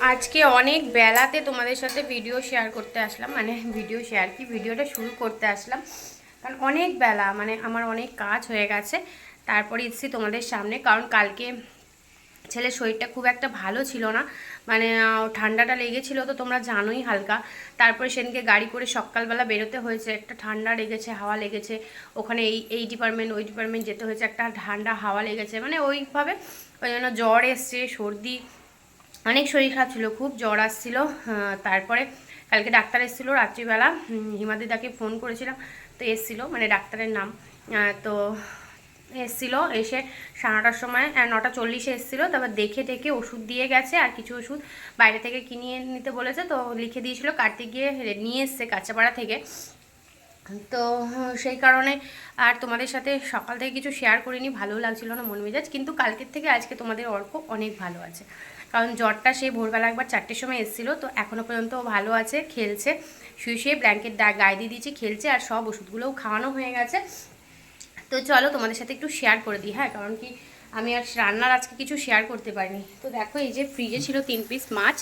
আজকে অনেক বেলাতে তোমাদের সাথে ভিডিও শেয়ার করতে আসলাম। মানে ভিডিও শেয়ার কি? ভিডিওটা শুরু করতে আসলাম। কারণ অনেক বেলা মানে আমার অনেক কাজ হয়ে গেছে। তারপরে এসেছি তোমাদের সামনে। কারণ কালকে ছেলের শরীরটা খুব একটা ভালো ছিল না। মানে ঠান্ডাটা লেগেছিল তো তোমরা জানোই হালকা। তারপরে সেদিনকে গাড়ি করে সকালবেলা বেরোতে হয়েছে। একটা ঠান্ডা লেগেছে, হাওয়া লেগেছে। ওখানে এই এই ডিপার্টমেন্ট ওই ডিপার্টমেন্ট যেতে হয়েছে। একটা ঠান্ডা, হাওয়া লেগেছে। মানে ওইভাবে, ওই জন্য জ্বর এসছে, সর্দি অনেক শরীর খারাপ ছিল খুব জ্বর আসছিল তারপরে কালকে ডাক্তার এসেছিল রাত্রিবেলা হুম, হিমাদিদাকে ফোন করেছিলাম তো এসেছিল মানে ডাক্তারের নাম তো এসছিল এসে সাড়ে নটার সময় নটা চল্লিশে এসেছিল তারপর দেখে টেকে ওষুধ দিয়ে গেছে আর কিছু ওষুধ বাইরে থেকে কিনিয়ে নিতে বলেছে তো লিখে দিয়েছিল কাটতে গিয়ে নিয়ে এসছে কাঁচাপাড়া থেকে। তো সেই কারণে আর তোমাদের সাথে সকাল থেকে কিছু শেয়ার করিনি ভালো লাগছিল না মন মেজাজ কিন্তু কালকের থেকে আজকে তোমাদের অর্ক অনেক ভালো আছে। কারণ জ্বরটা সেই ভোরবেলা একবার চারটের সময় এসেছিল, তো এখনও পর্যন্ত ভালো আছে, খেলছে। শুয়ে শুয়ে ব্ল্যাঙ্কেট গায়ে দিয়ে দিয়েছি, খেলছে আর সব ওষুধগুলোও খাওয়ানো হয়ে গেছে। তো চলো তোমাদের সাথে একটু শেয়ার করে দিই হ্যাঁ? কারণ কি আমি আর রান্নার আজকে কিছু শেয়ার করতে পারিনি। তো দেখো এই যে ফ্রিজে ছিল তিন পিস মাছ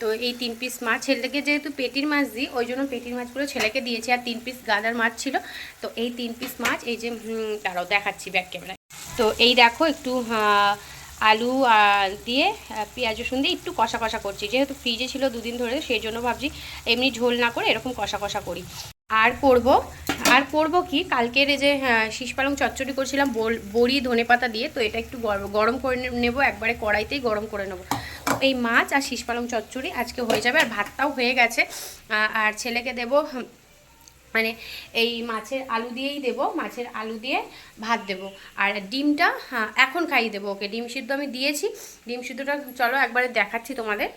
তো এই তিন পিস মাছ ছেলেকে যেহেতু পেটির মাছ দিই, ওই জন্য পেটির মাছগুলো ছেলেকে দিয়েছি আর তিন পিস গাদার মাছ ছিল। তো এই তিন পিস মাছ, এই যে তারাও দেখাচ্ছি ব্যাক ক্যামেরায় তো এই দেখো একটু আলু আর দিয়ে পেঁয়াজ রসুন দিয়ে একটু কষা কষা করছি। যেহেতু ফ্রিজে ছিল দুদিন ধরে, সেই জন্য ভাবছি এমনি ঝোল না করে এরকম কষা কষা করি। আর করব আর করব কি, কালকের যে শীষ পালং চচ্চড়ি করছিলাম বড়ি, ধনে পাতা দিয়ে, তো এটা একটু গরম করে নেব, একবারে কড়াইতেই গরম করে নেব। এই মাছ আর শীষ পালং চচ্চড়ি আজকে হয়ে যাবে, আর ভাতটাও হয়ে গেছে। আর ছেলেকে দেবো মানে এই মাছের আলু দিয়েই দেব, মাছের আলু দিয়ে ভাত দেব। আর ডিমটা হ্যাঁ এখন খাইয়ে দেবো ওকে। ডিম সিদ্ধ আমি দিয়েছি। ডিম সিদ্ধটা, চলো একবারে দেখাচ্ছি তোমাদের।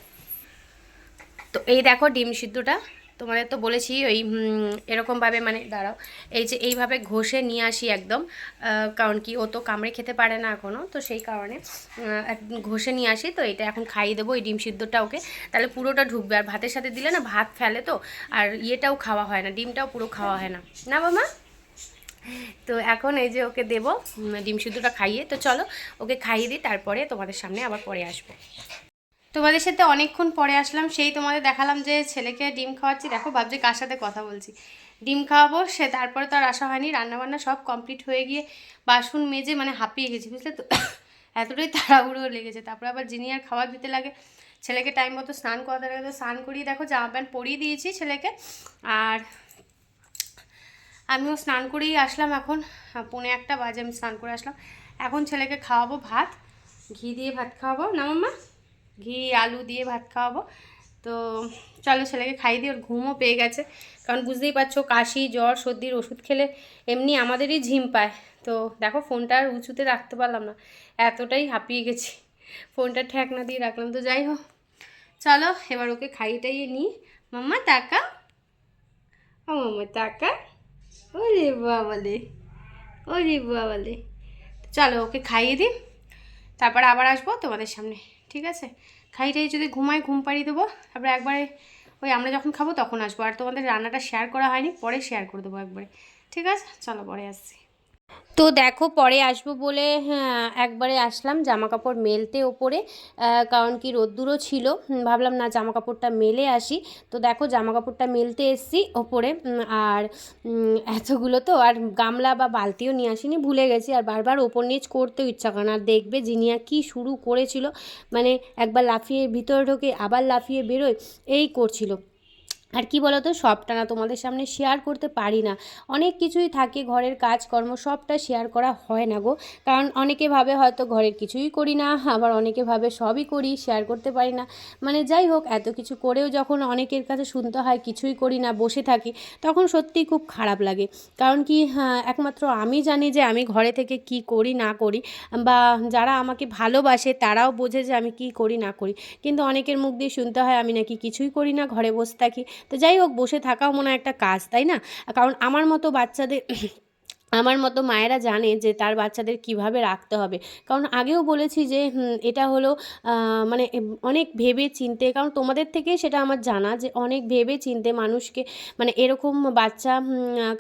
তো এই দেখো ডিম সিদ্ধটা। তোমাদের তো বলেছি ওই এরকমভাবে মানে দাঁড়াও, এই যে এইভাবে ঘষে নিয়ে আসি একদম কারণ কি ও তো কামড়ে খেতে পারে না এখনও তো সেই কারণে ঘষে নিয়ে আসি, তো এটা এখন খাইয়ে দেবো এই ডিম সিদ্ধটা ওকে, তাহলে পুরোটা ঢুকবে, আর ভাতের সাথে দিলে না ভাত ফেলে তো, আর ইয়েটাও খাওয়া হয় না, ডিমটাও পুরো খাওয়া হয় না না বাবা? তো এখন এই যে ওকে দেবো ডিম সিদ্ধটা খাইয়ে, তো চলো, ওকে খাইয়ে দিই, তারপরে তোমাদের সামনে আবার পরে আসব। তোমাদের সাথে অনেকক্ষণ পরে আসলাম, সেই তোমাদের দেখালাম যে ছেলেকে ডিম খাওয়াচ্ছি। দেখো, ভাবছি কার সাথে কথা বলছি। ডিম খাওয়াবো, সে তারপরে তো আর আসা হয়নি। রান্নাবান্না সব কমপ্লিট হয়ে গিয়ে বাসন মেজে মানে হাঁপিয়ে গেছি, বুঝলে তো? এতটাই তাড়াহুড়ো লেগেছে। তারপরে আবার জিনিয়ার খাবার দিতে লাগে, ছেলেকে টাইম মতো স্নান করাতে লাগে। তো স্নান করিয়ে দেখো, জামা প্যান্ট পরিয়ে দিয়েছি ছেলেকে। আর আমিও স্নান করেই আসলাম এখন। পৌনে একটা বাজে আমি স্নান করে আসলাম। এখন ছেলেকে খাওয়াবো ভাত। ঘি দিয়ে ভাত খাওয়াবো। না, মাম্মা? ঘি, আলু দিয়ে ভাত খাওয়াবো। তো চলো ছেলেকে খাইয়ে দিয়ে ওর ঘুমও পেয়ে গেছে। কারণ বুঝতেই পারছ, কাশি, জ্বর, সর্দির ওষুধ খেলে এমনি আমাদেরই ঝিম পায়। তো দেখো, ফোনটা আর উঁচুতে রাখতে পারলাম না, এতটাই হাঁপিয়ে গেছি। ফোনটা ঠেক না দিয়ে রাখলাম, তো যাই হোক। চলো, এবার ওকে খাইয়ে নিই। মাম্মা তাকা ও মাম্মা তাকা ওরে বাবালে ওরে বাবালে। চলো, ওকে খাইয়ে দিই। তারপর আবার আসব তোমাদের সামনে। ঠিক আছে? খাই টাই যদি ঘুমাই, ঘুম পাড়িয়ে দেবো। তারপরে একবারে ওই আমরা যখন খাব তখন আসব। আর তোমাদের রান্নাটা শেয়ার করা হয়নি, পরে শেয়ার করে দেবো একবারে। ঠিক আছে? চলো পরে আসছি। তো দেখো পরে আসব বলে হ্যাঁ একবারে আসলাম জামা কাপড় মেলতে ওপরে কারণ কি রোদ্দুরও ছিল। ভাবলাম না জামা কাপড়টা মেলে আসি। তো দেখো জামা কাপড়টা মেলতে এসছি ওপরে আর এতগুলো তো, আর গামলা বা বালতিও নিয়ে আসিনি, ভুলে গেছি। আর বারবার ওপর নিচ করতেও ইচ্ছা করে আর দেখবে জিনিয়া কি শুরু করেছিল মানে একবার লাফিয়ে ভিতরে ঢোকে আবার লাফিয়ে বেরোয়, এই করছিল। আর কি বলতো সবটা না তোমাদের সামনে শেয়ার করতে পারি না। অনেক কিছুই থাকে ঘরের কাজকর্ম সবটা শেয়ার করা হয় না গো। কারণ অনেকে ভাবে হয়তো ঘরের কিছুই করি না আবার অনেকে ভাবে সবই করি শেয়ার করতে পারি না। মানে যাই হোক এত কিছু করেও যখন অনেকের কাছে শুনতে হয় কিছুই করি না বসে থাকি তখন সত্যিই খুব খারাপ লাগে। কারণ কি হ্যাঁ, একমাত্র আমি জানি যে আমি ঘরে থেকে কি করি না করি বা যারা আমাকে ভালোবাসে তারাও বোঝে যে আমি কি করি না করি। কিন্তু অনেকের মুখ দিয়ে শুনতে হয় আমি নাকি কিছুই করি না ঘরে বসে থাকি। তো যাই হোক, বসে থাকাও মনে হয় একটা কাজ, তাই না? কারণ আমার মতো বাচ্চাদের আমার মতো মায়েরা জানে যে তার বাচ্চাদের কীভাবে রাখতে হবে। কারণ আগেও বলেছি যে এটা হলো মানে অনেক ভেবে চিনতে, কারণ তোমাদের থেকে সেটা আমার জানা যে অনেক ভেবে চিনতে মানুষকে মানে এরকম বাচ্চা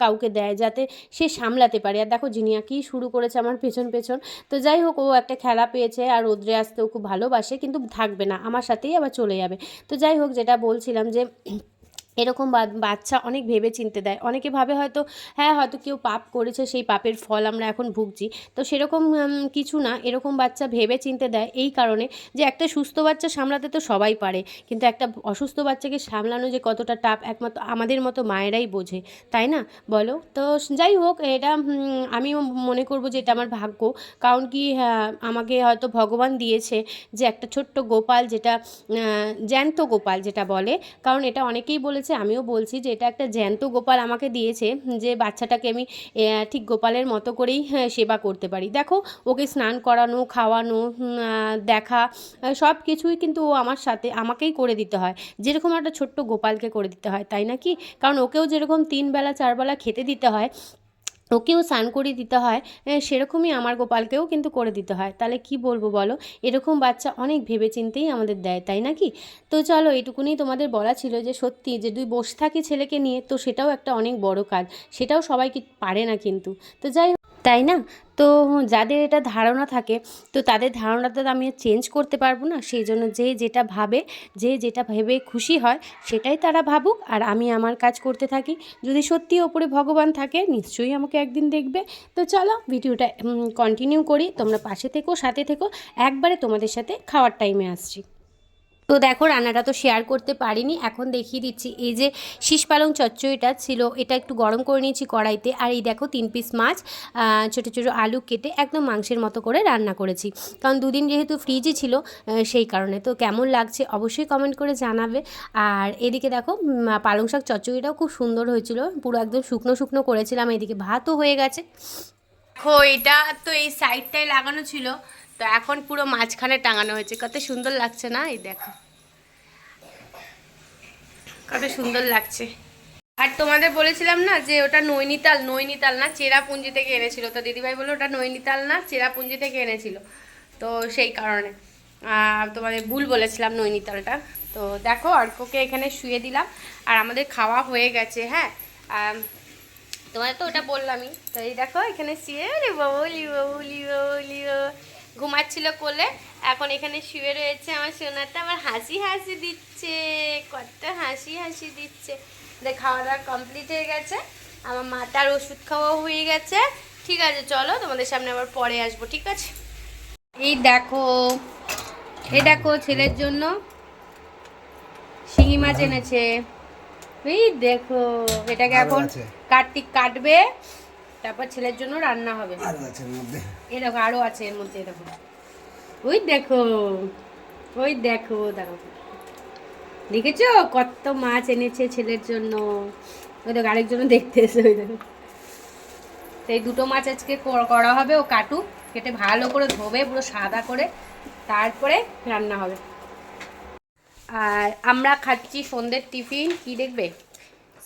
কাউকে দেয় যাতে সে সামলাতে পারে। আর দেখো জিনিয়া কি শুরু করেছে আমার পেছন পেছন। তো যাই হোক, ও একটা খেলা পেয়েছে আর রোদ্রে আসতেও খুব ভালোবাসে, কিন্তু থাকবে না, আমার সাথেই আবার চলে যাবে। তো যাই হোক, যেটা বলছিলাম যে এরকম বাচ্চা অনেক ভেবে চিনতে দেয়। অনেকে ভাবে হয়তো হ্যাঁ হয়তো কেউ পাপ করেছে সেই পাপের ফল আমরা এখন ভুগছি। তো সেরকম কিছু না এরকম বাচ্চা ভেবে চিনতে দেয় এই কারণে যে একটা সুস্থ বাচ্চা সামলাতে তো সবাই পারে কিন্তু একটা অসুস্থ বাচ্চাকে সামলানো যে কতটা টাপ একমাত্র আমাদের মতো মায়েরাই বোঝে তাই না? বলো? তো যাই হোক এটা আমিও মনে করব যে এটা আমার ভাগ্য। কারণ কি হ্যাঁ, আমাকে হয়তো ভগবান দিয়েছে যে একটা ছোট্ট গোপাল যেটা জ্যান্ত গোপাল যেটা বলে কারণ এটা অনেকেই বলেছে আমিও বলছি যে এটা একটা জ্যান্ত গোপাল আমাকে দিয়েছে যে বাচ্চাটাকে আমি ঠিক গোপালের মতো করেই হ্যাঁ, সেবা করতে পারি। দেখো ওকে স্নান করানো খাওয়ানো দেখা সব কিছুই কিন্তু ও আমার সাথে আমাকেই করে দিতে হয়। যেরকম একটা ছোট্ট গোপালকে করে দিতে হয় তাই না কি? কারণ ওকেও যেরকম তিন বেলা চার বেলা খেতে দিতে হয় ওকেও স্নান করে দিতে হয়। সেরকমই আমার গোপালকেও কিন্তু করে দিতে হয়। তাহলে কি বলব বলো? এরকম বাচ্চা অনেক ভেবে ভেবেচিন্তেই আমাদের দেয়, তাই নাকি তো চলো এটুকুনি তোমাদের বলা ছিল যে সত্যি যে দুই বসে থাকি ছেলেকে নিয়ে, তো সেটাও একটা অনেক বড় কাজ। সেটাও সবাই কি পারে না কিন্তু। তো যাই তাই না? তো যাদের এটা ধারণা থাকে, তো তাদের ধারণাটা তো আমি চেঞ্জ করতে পারব না। সেই জন্য যে যেটা ভাবে, যে যেটা ভেবে খুশি হয়, সেটাই তারা ভাবুক। আর আমি আমার কাজ করতে থাকি। যদি সত্যি ওপরে ভগবান থাকে, নিশ্চয়ই আমাকে একদিন দেখবে। তো চলো ভিডিওটা কন্টিনিউ করি। তোমরা পাশে থেকো, সাথে থেকো। একবারে তোমাদের সাথে খাওয়ার টাইমে আসছি। তো দেখো, রান্নাটা তো শেয়ার করতে পারিনি। এখন দেখিয়ে দিচ্ছি। এই যে শীষ পালং চচ্চড়িটা ছিল, এটা একটু গরম করে নিয়েছি কড়াইতে। আর এই দেখো, তিন পিস মাছ ছোটো ছোটো আলু কেটে একদম মাংসের মতো করে রান্না করেছি। কারণ দুদিন যেহেতু ফ্রিজে ছিল সেই কারণে। তো কেমন লাগছে অবশ্যই কমেন্ট করে জানাবে। আর এদিকে দেখো পালং শাক চচ্চড়িটাও খুব সুন্দর হয়েছিল। পুরো একদম শুকনো শুকনো করেছিলাম, এদিকে ভাতও হয়ে গেছে। দেখো, এটা তো এই সাইডটায় লাগানো ছিল। তো এখন পুরো মাঝখানে টাঙানো হয়েছে। কত সুন্দর লাগছে না? এই দেখো। কত সুন্দর লাগছে। আর তোমাদের বলেছিলাম না যে ওটা নৈনিতাল নৈনিতাল না? চেরাপুঞ্জি থেকে এনেছিল। তো দিদিভাই বলল ওটা নৈনিতাল না, চেরাপুঞ্জি থেকে এনেছিল। তো সেই কারণে। তোমাদের ভুল বলেছিলাম নৈনিতালটা। তো দেখো, অর্ককে এখানে শুয়ে দিলাম। আর আমাদের খাওয়া হয়ে গেছে হ্যাঁ? তোমাদের তো ওটা বললামই। তো এই দেখো, এখানে শুয়ে রে বাবু লিও লিও লিও ঘুমাচ্ছিল কোলে। এখন এখানে শুয়ে রয়েছে আমার সোনাটা। আমার হাসি হাসি দিচ্ছে কত হাসি হাসি দিচ্ছে। দেখ খাওয়া দাওয়া কমপ্লিট হয়ে গেছে। আমার মাটার ওষুধ খাওয়াও হয়ে গেছে। ঠিক আছে চলো তোমাদের সামনে আবার পরে আসব ঠিক আছে? এই দেখো এই দেখো ছেলের জন্য শিঙি মাছ এনেছে। এই দেখো এটাকে এখন। কার্তিক কাটবে। তারপর ছেলের জন্য রান্না হবে। আরও আছে এর মধ্যে। এই দেখো আরও আছে এর মধ্যে দেখো। ওই দেখো ওই দেখো দেখো দেখেছ? কত মাছ এনেছে ছেলের জন্য। ওই দেখো আরেকজন দেখতে এসে ওই দেখো। এই দুটো মাছ আজকে করা হবে ও কাটু কেটে ভালো করে ধোবে পুরো সাদা করে তারপরে রান্না হবে। আর আমরা খাচ্ছি সন্ধ্যের টিফিন কি দেখবে?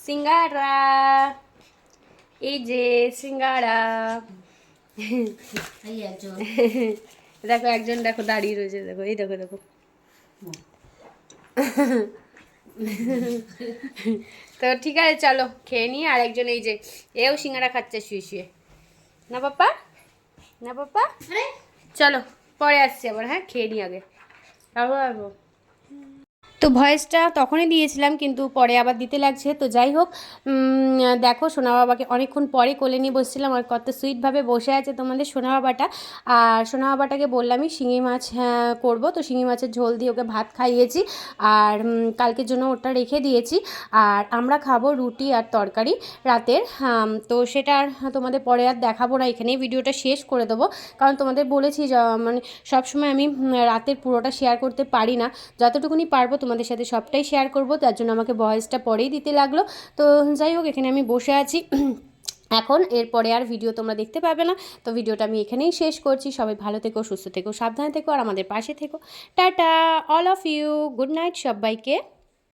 সিঙ্গারা! এই যে সিঙ্গারা। দেখো একজন দেখো দাঁড়িয়ে রয়েছে দেখো এই দেখো দেখো। তো ঠিক আছে চলো খেয়ে নিই আর একজন এই যে এও সিঙ্গারা খাচ্ছে শুয়ে শুয়ে। না পাপা না পাপা চলো পরে আসছি আবার হ্যাঁ খেয়ে নিই আগে। আসব তো ভয়েসটা তখনই দিয়েছিলাম কিন্তু পরে আবার দিতে লাগছে। তো যাই হোক দেখো সোনা বাবাকে অনেকক্ষণ পরে কোলে নিয়ে বসছিলাম আর কত সুইটভাবে বসে আছে তোমাদের সোনা বাবাটা। আর সোনা বাবাটাকে বললামই শিঙি মাছ হ্যাঁ, করব। তো শিঙি মাছের ঝোল দিয়ে ওকে ভাত খাইয়েছি আর কালকের জন্য ওটা রেখে দিয়েছি। আর আমরা খাব রুটি আর তরকারি রাতের। তো সেটা আর তোমাদের পরে আর দেখাবো না এখানেই ভিডিওটা শেষ করে দেবো। কারণ তোমাদের বলেছি মানে সবসময় আমি রাতের পুরোটা শেয়ার করতে পারি না। যতটুকুনি পারব তোমাদের সাথে সবটাই শেয়ার করব, তার জন্য আমাকে ভয়েসটা পরেই দিতে লাগল। তো যাই হোক, এখানে আমি বসে আছি। এখন এরপরে আর ভিডিও তোমরা দেখতে পাবে না। তো ভিডিওটা আমি এখানেই শেষ করছি। সবাই ভালো থেকো, সুস্থ থেকো, সাবধানে থেকো, আর আমাদের পাশে থেকো। Tata all of you good night সবাইকে।